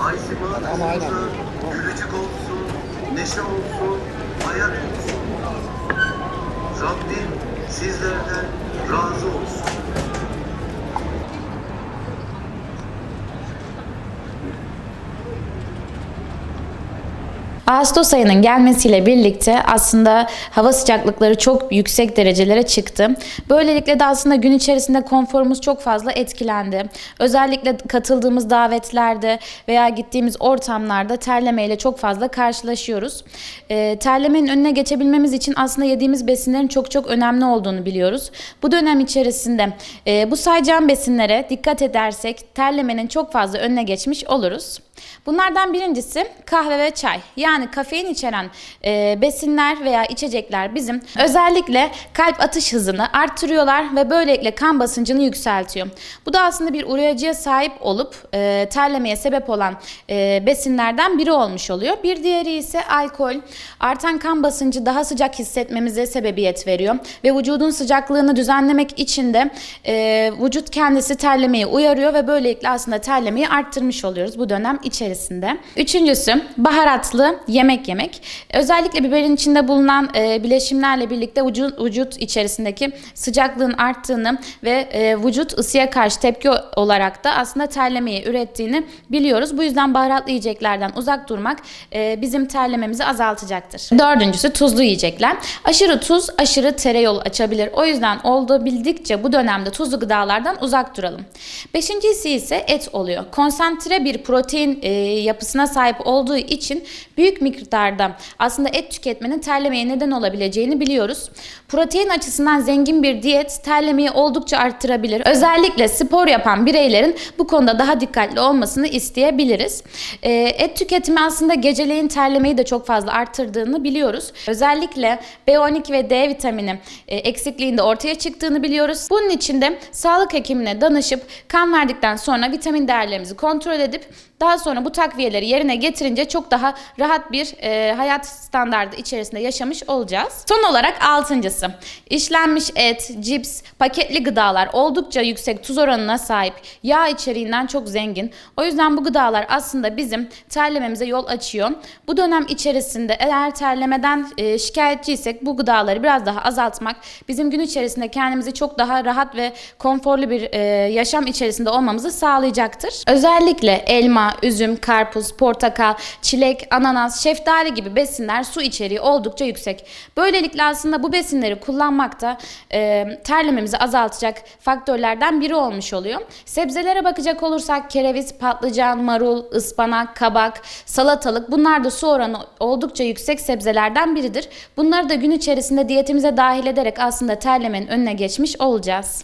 Ayşe Mağazası, Gülücük olsun, Neşe olsun, Hayal olsun. Rabbim sizlerden razı olsun. Ağustos ayının gelmesiyle birlikte aslında hava sıcaklıkları çok yüksek derecelere çıktı. Böylelikle de aslında gün içerisinde konforumuz çok fazla etkilendi. Özellikle katıldığımız davetlerde veya gittiğimiz ortamlarda terlemeyle çok fazla karşılaşıyoruz. Ee, terlemenin önüne geçebilmemiz için aslında yediğimiz besinlerin çok çok önemli olduğunu biliyoruz. Bu dönem içerisinde e, bu sayacağım besinlere dikkat edersek terlemenin çok fazla önüne geçmiş oluruz. Bunlardan birincisi kahve ve çay. Yani kafein içeren e, besinler veya içecekler bizim özellikle kalp atış hızını arttırıyorlar ve böylelikle kan basıncını yükseltiyor. Bu da aslında bir uyarıcıya sahip olup e, terlemeye sebep olan e, besinlerden biri olmuş oluyor. Bir diğeri ise alkol. Artan kan basıncı daha sıcak hissetmemize sebebiyet veriyor ve vücudun sıcaklığını düzenlemek için de e, vücut kendisi terlemeyi uyarıyor ve böylelikle aslında terlemeyi arttırmış oluyoruz bu dönem içerisinde. Üçüncüsü baharatlı yemek yemek. Özellikle biberin içinde bulunan e, bileşimlerle birlikte vücut, vücut içerisindeki sıcaklığın arttığını ve e, vücut ısıya karşı tepki olarak da aslında terlemeyi ürettiğini biliyoruz. Bu yüzden baharatlı yiyeceklerden uzak durmak e, bizim terlememizi azaltacaktır. Dördüncüsü tuzlu yiyecekler. Aşırı tuz aşırı tere yol açabilir. O yüzden olabildiğince bu dönemde tuzlu gıdalardan uzak duralım. Beşincisi ise et oluyor. Konsantre bir protein e, yapısına sahip olduğu için büyük miktarda aslında et tüketmenin terlemeye neden olabileceğini biliyoruz. Protein açısından zengin bir diyet terlemeyi oldukça arttırabilir. Özellikle spor yapan bireylerin bu konuda daha dikkatli olmasını isteyebiliriz. E, et tüketimi aslında geceleyin terlemeyi de çok fazla arttırdığını biliyoruz. Özellikle B12 ve D vitamini e, eksikliğinde ortaya çıktığını biliyoruz. Bunun için de sağlık hekimine danışıp kan verdikten sonra vitamin değerlerimizi kontrol edip daha sonra bu takviyeleri yerine getirince çok daha rahat bir e, hayat standardı içerisinde yaşamış olacağız. Son olarak altıncısı. işlenmiş et, cips, paketli gıdalar oldukça yüksek tuz oranına sahip. Yağ içeriğinden çok zengin. O yüzden bu gıdalar aslında bizim terlememize yol açıyor. Bu dönem içerisinde eğer terlemeden e, şikayetçiysek bu gıdaları biraz daha azaltmak bizim gün içerisinde kendimizi çok daha rahat ve konforlu bir e, yaşam içerisinde olmamızı sağlayacaktır. Özellikle elma, üzüm, karpuz, portakal, çilek, ananas, şeftali gibi besinler su içeriği oldukça yüksek. Böylelikle aslında bu besinleri kullanmak da e, terlememizi azaltacak faktörlerden biri olmuş oluyor. Sebzelere bakacak olursak kereviz, patlıcan, marul, ıspanak, kabak, salatalık bunlar da su oranı oldukça yüksek sebzelerden biridir. Bunları da gün içerisinde diyetimize dahil ederek aslında terlemenin önüne geçmiş olacağız.